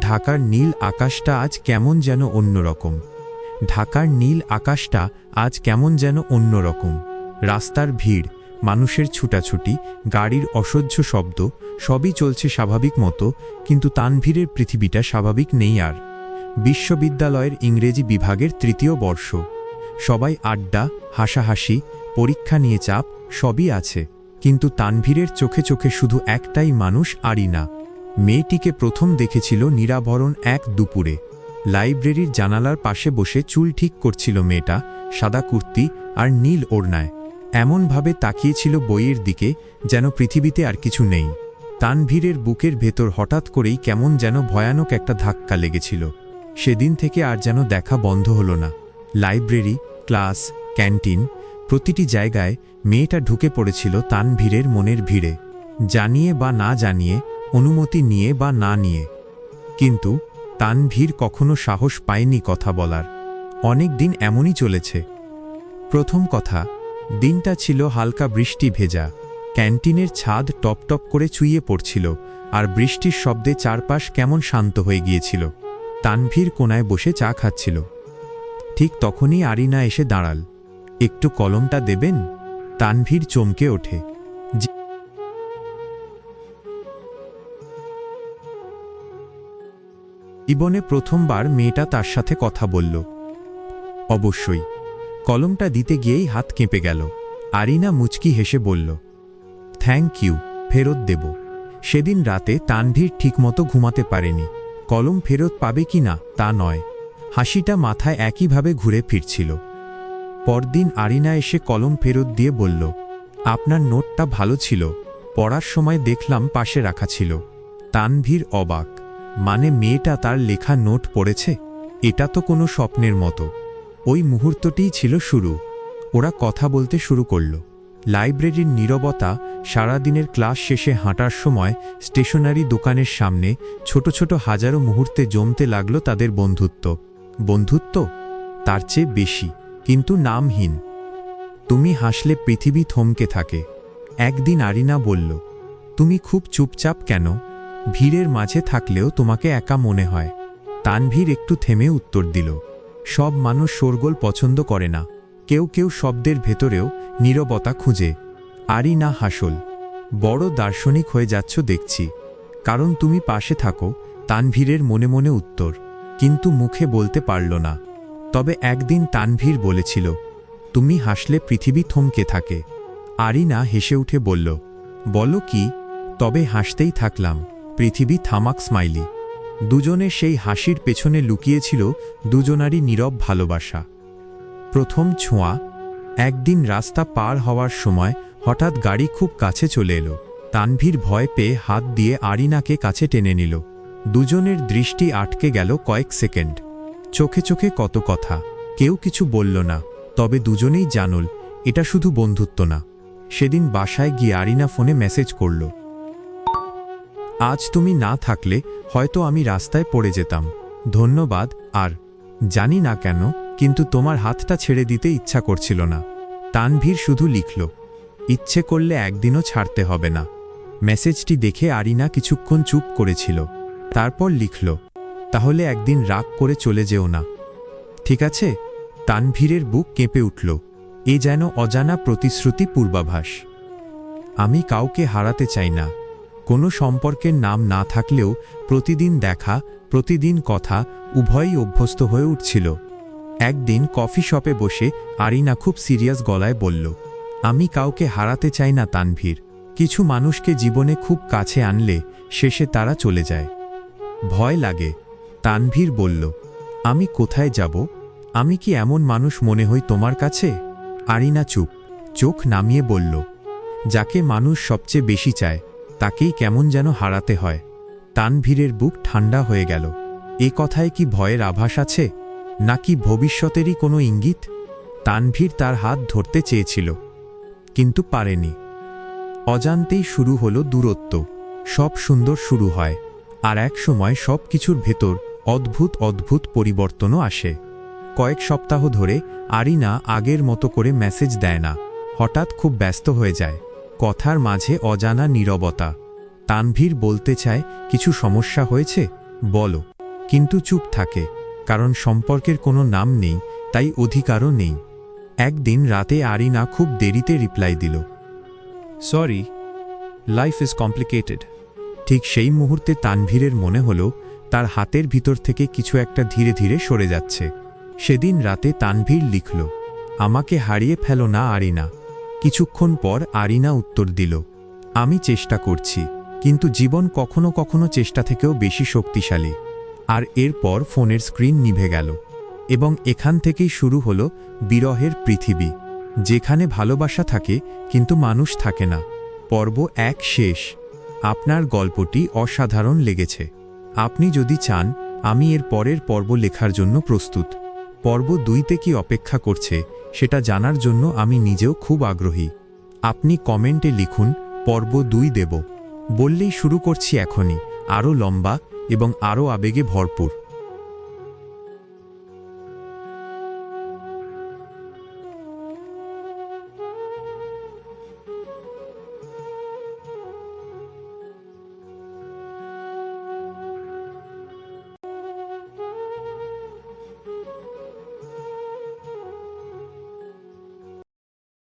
ঢাকার নীল আকাশটা আজ কেমন যেন অন্যরকম। ঢাকার নীল আকাশটা আজ কেমন যেন অন্যরকম। রাস্তার ভিড়, মানুষের ছুটাছুটি, গাড়ির অসহ্য শব্দ, সবই চলছে স্বাভাবিক মতো, কিন্তু তানভীরের পৃথিবীটা স্বাভাবিক নেই আর। বিশ্ববিদ্যালয়ের ইংরেজি বিভাগের তৃতীয় বর্ষ। সবাই আড্ডা, হাসাহাসি, পরীক্ষা নিয়ে চাপ, সবই আছে। কিন্তু তানভীরের চোখে চোখে শুধু একটাই মানুষ, আরিনা। মেয়েটিকে প্রথম দেখেছিল নিরাভরণ এক দুপুরে। লাইব্রেরির জানালার পাশে বসে চুল ঠিক করছিল মেয়েটা, সাদা কুর্তি আর নীল ওড়নায়। এমনভাবে তাকিয়েছিল বইয়ের দিকে, যেন পৃথিবীতে আর কিছু নেই। তানভীরের বুকের ভেতর হঠাৎ করেই কেমন যেন ভয়ানক একটা ধাক্কা লেগেছিল। সেদিন থেকে আর যেন দেখা বন্ধ হলো না। লাইব্রেরি, ক্লাস, ক্যান্টিন প্রতিটি জায়গায় মেয়েটা ঢুকে পড়েছিল তানভীরের মনের ভিড়ে। জানিয়ে বা না জানিয়ে অনুমতি নিয়ে বা না নিয়ে। কিন্তু তানভীর কখনো সাহস পায়নি কথা বলার। অনেক দিন এমনই চলেছে। প্রথম কথা, দিনটা ছিল হালকা বৃষ্টি ভেজা। ক্যান্টিনের ছাদ টপটপ করে চুইয়ে পড়ছিল আর বৃষ্টির শব্দে চারপাশ কেমন শান্ত হয়ে গিয়েছিল। তানভীর কোনায় বসে চা খাচ্ছিল। ঠিক তখনই আরিনা এসে দাঁড়াল। একটু কলমটা দেবেন? তানভীর চমকে ওঠে। জীবনে প্রথমবার মেয়েটা তার সাথে কথা বলল। অবশ্যই। কলমটা দিতে গিয়েই হাত কেঁপে গেল। আরিনা মুচকি হেসে বলল থ্যাংক ইউ ফেরত দেব। সেদিন রাতে তানভীর ঠিকমতো ঘুমাতে পারেনি। কলম ফেরত পাবে কি না, তা নয়। হাসিটা মাথায় একইভাবে ঘুরে ফিরছিল। পরদিন আরিনা এসে কলম ফেরত দিয়ে বলল, আপনার নোটটা ভালো ছিল। পড়ার সময় দেখলাম পাশে রাখা ছিল। তানভীর অবাক। মানে মেয়েটা তার লেখা নোট পড়েছে? এটা তো কোনো স্বপ্নের মতো। ওই মুহূর্তটিই ছিল শুরু। ওরা কথা বলতে শুরু করল। লাইব্রেরির নীরবতা, সারাদিনের ক্লাস শেষে হাঁটার সময়, স্টেশনারি দোকানের সামনে, ছোট ছোট হাজারো মুহূর্তে জমতে লাগল তাদের বন্ধুত্ব। বন্ধুত্ব? তার চেয়ে বেশি, কিন্তু নামহীন। তুমি হাসলে পৃথিবী থমকে থাকে। একদিন আরিনা বলল, তুমি খুব চুপচাপ কেন? ভিড়ের মাঝে থাকলেও তোমাকে একা মনে হয়। তানভীর একটু থেমে উত্তর দিল, সব মানুষ শোরগোল পছন্দ করে না। কেউ কেউ শব্দের ভেতরেও নীরবতা খুঁজে। আরই না হাসল। বড় দার্শনিক হয়ে যাচ্ছ দেখছি। কারণ তুমি পাশে থাকো, তানভীরের মনে মনে উত্তর। কিন্তু মুখে বলতে পারল না। তবে একদিন তানভীর বলেছিল, তুমি হাসলে পৃথিবী থমকে থাকে। আরিনা হেসে উঠে বলল, বলো কি? তবে হাসতেই থাকলাম। পৃথিবী থামাক স্মাইলি। দুজনে সেই হাসির পেছনে লুকিয়েছিল দুজনারই নীরব ভালোবাসা। প্রথম ছোঁয়া, একদিন রাস্তা পার হওয়ার সময় হঠাৎ গাড়ি খুব কাছে চলে এলো। তানভীর ভয় পেয়ে হাত দিয়ে আরিনাকে কাছে টেনে নিল। দুজনের দৃষ্টি আটকে গেল কয়েক সেকেন্ড। চোখে চোখে কত কথা, কেউ কিছু বলল না, তবে দুজনেই জানল, এটা শুধু বন্ধুত্ব না। সেদিন বাসায় গিয়ে আরিনা ফোনে মেসেজ করল। আজ তুমি না থাকলে হয়তো আমি রাস্তায় পড়ে যেতাম। ধন্যবাদ, আর জানি না কেন, কিন্তু তোমার হাতটা ছেড়ে দিতে ইচ্ছা করছিল না। তানভীর শুধু লিখল, ইচ্ছে করলে একদিনও ছাড়তে হবে না। মেসেজটি দেখে আরিনা কিছুক্ষণ চুপ করেছিল। তারপর লিখল, তাহলে একদিন রাগ করে চলে যেও না। ঠিক আছে? তানভীরের বুক কেঁপে উঠল, এ যেন অজানা প্রতিশ্রুতি পূর্বাভাস। আমি কাউকে হারাতে চাই না। কোনো সম্পর্কের নাম না থাকলেও প্রতিদিন দেখা, প্রতিদিন কথা উভয়ই অভ্যস্ত হয়ে উঠছিল। একদিন কফি শপে বসে আরিনা খুব সিরিয়াস গলায় বলল, আমি কাউকে হারাতে চাই না, তানভীর। কিছু মানুষকে জীবনে খুব কাছে আনলে শেষে তারা চলে যায়। ভয় লাগে। তানভীর বলল, আমি কোথায় যাব? আমি কি এমন মানুষ মনে হই তোমার কাছে? আরিনা চুপ, চোখ নামিয়ে বলল, যাকে মানুষ সবচেয়ে বেশি চায় তাকেই কেমন যেন হারাতে হয়। তানভীরের বুক ঠান্ডা হয়ে গেল। এ কথায় কি ভয়ের আভাস আছে? নাকি ভবিষ্যতেরই কোনো ইঙ্গিত? তানভীর তার হাত ধরতে চেয়েছিল, কিন্তু পারেনি। অজান্তেই শুরু হলো দূরত্ব। সব সুন্দর শুরু হয়, আর এক সময় সব কিছুর ভেতর অদ্ভুত অদ্ভুত পরিবর্তনও আসে। কয়েক সপ্তাহ ধরে আরিনা আগের মতো করে মেসেজ দেয় না। হঠাৎ খুব ব্যস্ত হয়ে যায়। কথার মাঝে অজানা নীরবতা। তানভীর বলতে চায়, কিছু সমস্যা হয়েছে? বলো। কিন্তু চুপ থাকে, কারণ সম্পর্কের কোনো নাম নেই, তাই অধিকারও নেই। একদিন রাতে আরিনা খুব দেরিতে রিপ্লাই দিল সরি লাইফ ইজ কমপ্লিকেটেড ঠিক সেই মুহূর্তে তানভীরের মনে হল, তার হাতের ভিতর থেকে কিছু একটা ধীরে ধীরে সরে যাচ্ছে। সেদিন রাতে তানভীর লিখল, আমাকে হারিয়ে ফেলো না, আরিনা। কিছুক্ষণ পর আরিনা উত্তর দিল, আমি চেষ্টা করছি, কিন্তু জীবন কখনো কখনো চেষ্টা থেকেও বেশি শক্তিশালী। আর এরপর ফোনের স্ক্রিন নিভে গেল এবং এখান থেকেই শুরু হল বিরহের পৃথিবী, যেখানে ভালোবাসা থাকে কিন্তু মানুষ থাকে না। পর্ব এক শেষ। আপনার গল্পটি অসাধারণ লেগেছে। আপনি যদি চান, আমি এর পরের পর্ব লেখার জন্য প্রস্তুত। পর্ব দুইতে কি অপেক্ষা করছে সেটা জানার জন্য আমি নিজেও খুব আগ্রহী। আপনি কমেন্টে লিখুন, পর্ব দুই দেব। বললেই শুরু করছি এখনই, আরও লম্বা এবং আরও আবেগে ভরপুর।